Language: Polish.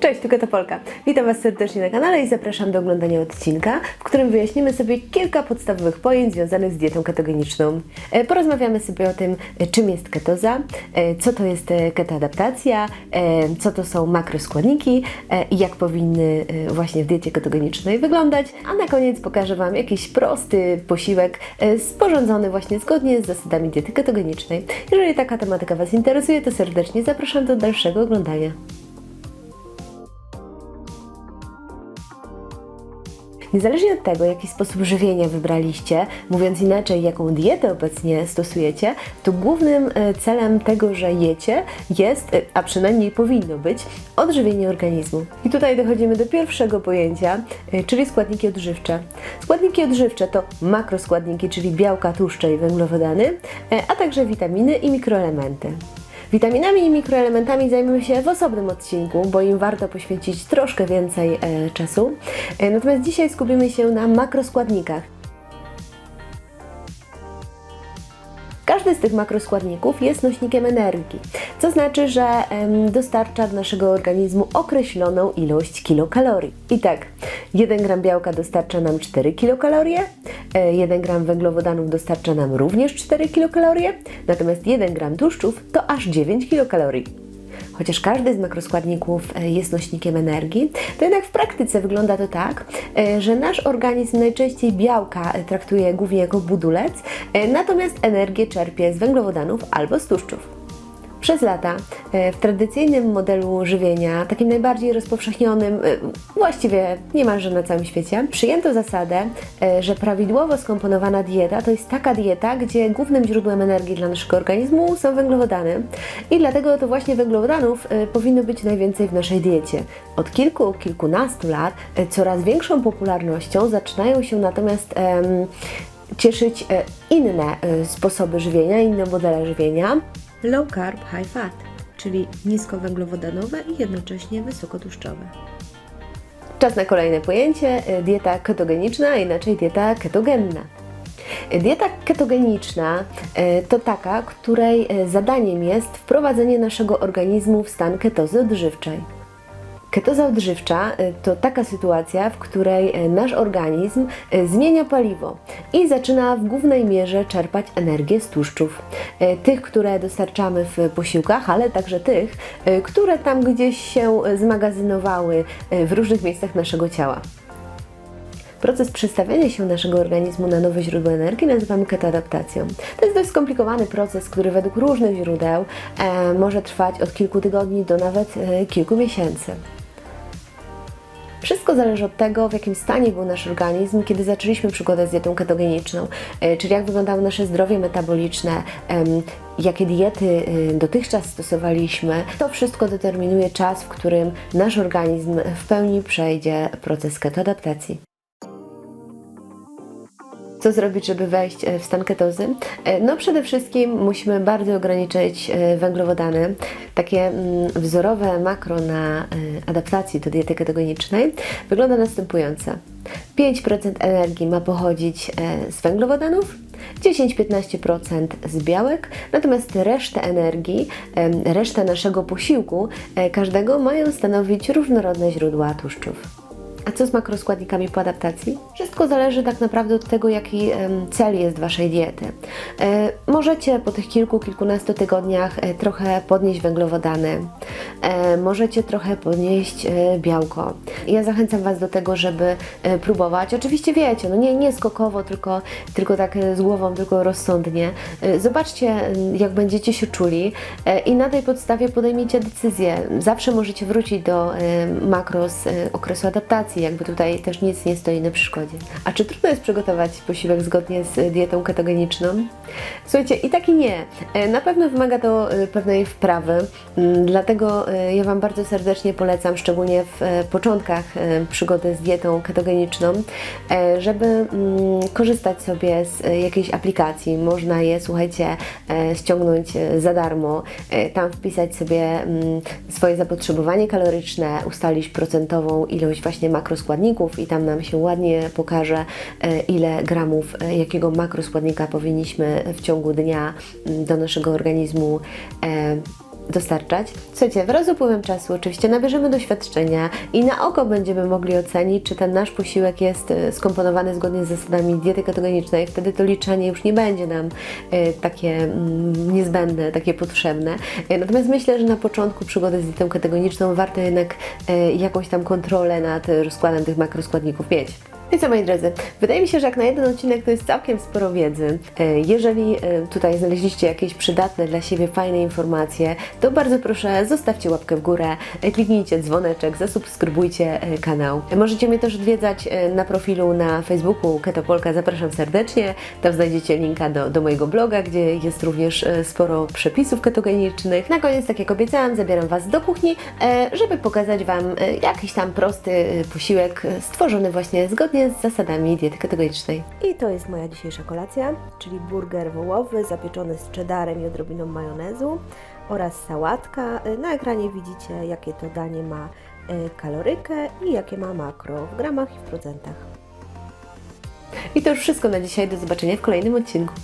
Cześć, tu Kata Polka. Witam Was serdecznie na kanale i zapraszam do oglądania odcinka, w którym wyjaśnimy sobie kilka podstawowych pojęć związanych z dietą ketogeniczną. E, Porozmawiamy sobie o tym, e, czym jest ketoza, e, co to jest ketoadaptacja, co to są makroskładniki i jak powinny właśnie w diecie ketogenicznej wyglądać, a na koniec pokażę Wam jakiś prosty posiłek sporządzony właśnie zgodnie z zasadami diety ketogenicznej. Jeżeli taka tematyka Was interesuje, to serdecznie zapraszam do dalszego oglądania. Niezależnie od tego, jaki sposób żywienia wybraliście, mówiąc inaczej, jaką dietę obecnie stosujecie, to głównym e, celem tego, że jecie, jest, e, a przynajmniej powinno być, odżywienie organizmu. I tutaj dochodzimy do pierwszego pojęcia, e, czyli składniki odżywcze. Składniki odżywcze to makroskładniki, czyli białka, tłuszcze i węglowodany, a także witaminy i mikroelementy. Witaminami i mikroelementami zajmiemy się w osobnym odcinku, bo im warto poświęcić troszkę więcej e, czasu. E, natomiast dzisiaj skupimy się na makroskładnikach. Każdy z tych makroskładników jest nośnikiem energii, co znaczy, że dostarcza do naszego organizmu określoną ilość kilokalorii. I tak, 1 gram białka dostarcza nam 4 kilokalorie, e, 1 gram węglowodanów dostarcza nam również 4 kilokalorie, natomiast 1 gram tłuszczów to aż 9 kilokalorii. Chociaż każdy z makroskładników e, jest nośnikiem energii, to jednak w praktyce wygląda to tak, e, że nasz organizm najczęściej białka e, traktuje głównie jako budulec, e, natomiast energię czerpie z węglowodanów albo z tłuszczów. Przez lata e, w tradycyjnym modelu żywienia, takim najbardziej rozpowszechnionym, e, właściwie niemalże na całym świecie, przyjęto zasadę, e, że prawidłowo skomponowana dieta to jest taka dieta, gdzie głównym źródłem energii dla naszego organizmu są węglowodany i dlatego to właśnie węglowodanów powinno być najwięcej w naszej diecie. Od kilku, kilkunastu lat coraz większą popularnością zaczynają się natomiast em, cieszyć inne sposoby żywienia, inne modele żywienia. Low carb, high fat, czyli niskowęglowodanowe i jednocześnie wysokotłuszczowe. Czas na kolejne pojęcie dieta ketogeniczna, a inaczej dieta ketogenna. Dieta ketogeniczna y, to taka, której y, zadaniem jest wprowadzenie naszego organizmu w stan ketozy odżywczej. Ketoza odżywcza y, to taka sytuacja, w której y, nasz organizm y, zmienia paliwo i zaczyna w głównej mierze czerpać energię z tłuszczów. Tych, które dostarczamy w posiłkach, ale także tych, które tam gdzieś się zmagazynowały w różnych miejscach naszego ciała. Proces przestawiania się naszego organizmu na nowe źródła energii nazywamy ketoadaptacją. To jest dość skomplikowany proces, który według różnych źródeł e, może trwać od kilku tygodni do nawet e, kilku miesięcy. Wszystko zależy od tego, w jakim stanie był nasz organizm, kiedy zaczęliśmy przygodę z dietą ketogeniczną, e, czyli jak wyglądało nasze zdrowie metaboliczne, jakie diety e, dotychczas stosowaliśmy. To wszystko determinuje czas, w którym nasz organizm w pełni przejdzie proces ketoadaptacji. Co zrobić, żeby wejść e, w stan ketozy? E, No przede wszystkim musimy bardzo ograniczyć e, węglowodany. Takie mm, wzorowe makro na adaptacji do diety ketogenicznej wygląda następująco. 5% energii ma pochodzić z węglowodanów, 10-15% z białek, natomiast resztę energii, resztę naszego posiłku każdego mają stanowić różnorodne źródła tłuszczów. A co z makroskładnikami po adaptacji? Wszystko zależy tak naprawdę od tego, jaki cel jest Waszej diety. E, możecie po tych kilku, kilkunastu tygodniach e, trochę podnieść węglowodany, e, możecie trochę podnieść białko. Ja zachęcam Was do tego, żeby próbować. Oczywiście wiecie, no nie, nie skokowo, tylko, tylko tak z głową, tylko rozsądnie. Zobaczcie, jak będziecie się czuli i na tej podstawie podejmijcie decyzję. Zawsze możecie wrócić do makro z e, okresu adaptacji, jakby tutaj też nic nie stoi na przeszkodzie. A czy trudno jest przygotować posiłek zgodnie z e, dietą ketogeniczną? Słuchajcie, i tak i nie. E, Na pewno wymaga to e, pewnej wprawy, mm, dlatego ja Wam bardzo serdecznie polecam, szczególnie w początkach przygody z dietą ketogeniczną, żeby mm, korzystać sobie z jakiejś aplikacji. Można je, słuchajcie, ściągnąć za darmo, tam wpisać sobie mm, swoje zapotrzebowanie kaloryczne, ustalić procentową ilość właśnie makroskładników i tam nam się ładnie pokaże, e, ile gramów e, jakiego makroskładnika powinniśmy w ciągu dnia do naszego organizmu e, dostarczać. Słuchajcie, wraz z upływem czasu oczywiście nabierzemy doświadczenia i na oko będziemy mogli ocenić, czy ten nasz posiłek jest e, skomponowany zgodnie z zasadami diety ketogenicznej. Wtedy to liczenie już nie będzie nam e, takie mm, niezbędne, takie potrzebne. E, Natomiast myślę, że na początku przygody z dietą ketogeniczną warto jednak jakąś tam kontrolę nad rozkładem tych makroskładników mieć. I co moi drodzy, wydaje mi się, że jak na jeden odcinek to jest całkiem sporo wiedzy. E, Jeżeli e, tutaj znaleźliście jakieś przydatne dla siebie, fajne informacje, to bardzo proszę zostawcie łapkę w górę, e, kliknijcie dzwoneczek, zasubskrybujcie kanał. Możecie mnie też odwiedzać na profilu na Facebooku Ketopolka, zapraszam serdecznie. Tam znajdziecie linka do, do mojego bloga, gdzie jest również sporo przepisów ketogenicznych. Na koniec, tak jak obiecałam, zabieram Was do kuchni, żeby pokazać Wam jakiś tam prosty posiłek stworzony właśnie zgodnie z zasadami diety ketogenicznej. I to jest moja dzisiejsza kolacja, czyli burger wołowy zapieczony z cheddarem i odrobiną majonezu oraz sałatka. E, Na ekranie widzicie, jakie to danie ma e, kalorykę i jakie ma makro w gramach i w procentach. I to już wszystko na dzisiaj. Do zobaczenia w kolejnym odcinku.